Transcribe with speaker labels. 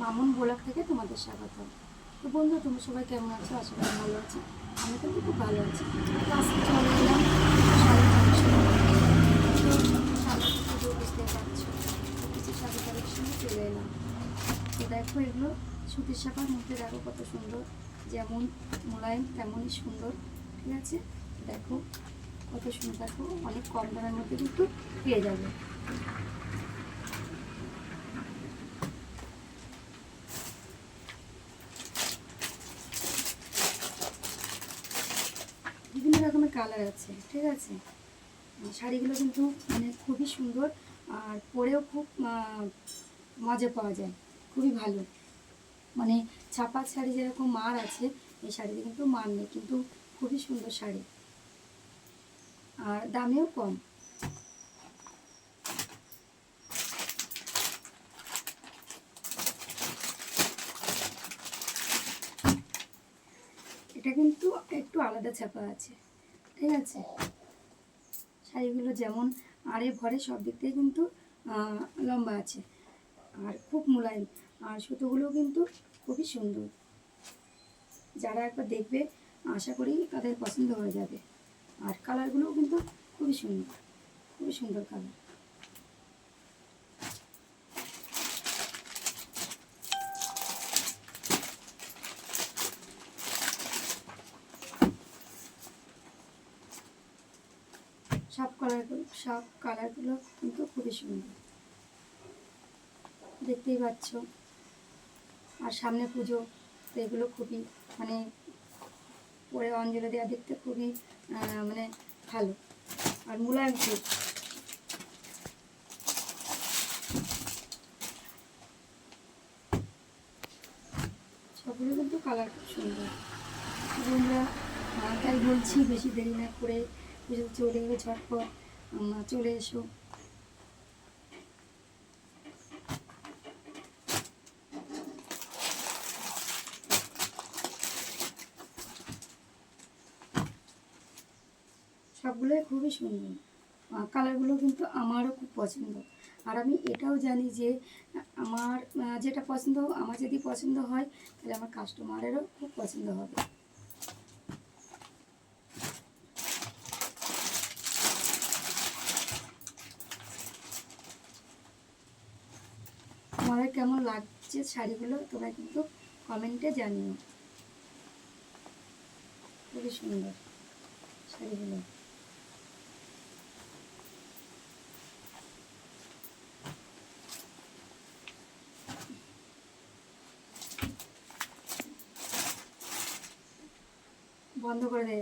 Speaker 1: মামুন ভোলাক থেকে তোমাদের স্বাগত। তো বন্ধু তুমি সবাই কেমন আছো? আশা করি ভালো আছো। আমি কিন্তু খুব ভালো আছি। আজকে চলে এলাম। পারছ। কিছু চলে এলাম। তো দেখো এগুলো সুতির শাখার মধ্যে দেখো কত সুন্দর। যেমন মোলায়েম, তেমনই সুন্দর। ঠিক আছে? দেখো কত সুন্দর। দেখো অনেক কম দামের মধ্যে কিন্তু পেয়ে যাবে। বিভিন্ন রকমের কালার আছে, ঠিক আছে? শাড়িগুলো কিন্তু মানে খুবই সুন্দর আর পরেও খুব মজা পাওয়া যায়, খুবই ভালো। মানে ছাপা শাড়ি যেরকম মার আছে, এই শাড়িতে কিন্তু মার নেই, কিন্তু খুবই সুন্দর শাড়ি। আর দামেও কম। এটা কিন্তু একটু আলাদা ছাপা আছে, ঠিক আছে? শাড়িগুলো যেমন আড়ে ভরে সব দিক থেকে কিন্তু লম্বা আছে। আর খুব মোলায়েম, আর সুতোগুলোও কিন্তু খুবই সুন্দর। যারা একবার দেখবে, আশা করি তাদের পছন্দ হয়ে যাবে। আর কালারগুলোও কিন্তু খুবই সুন্দর খুবই সুন্দর কালার। সব কালারগুলো সব কালারগুলো কিন্তু খুবই সুন্দর। দেখতেই পাচ্ছ। আর সামনে পুজো, তো এগুলো খুবই মানে পরে অঞ্জলি দেওয়া দেখতে খুবই মানে ভালো। আর মুলায়ম খুব সবগুলো কিন্তু কালার খুব সুন্দর আমরা তাই বলছি, বেশি দেরি না করে পুজো চলে গেলে ঝটপট চলে এসো। সবগুলোই খুবই সুন্দর। কালারগুলো কিন্তু আমারও খুব পছন্দ। আর আমি এটাও জানি যে, আমার যেটা পছন্দ, আমার যদি পছন্দ হয়, তাহলে আমার কাস্টমারেরও খুব পছন্দ হবে। তোমাদের কেমন লাগছে শাড়িগুলো তোমরা কিন্তু কমেন্টে জানিও। খুবই সুন্দর শাড়িগুলো। বন্ধ করে দে।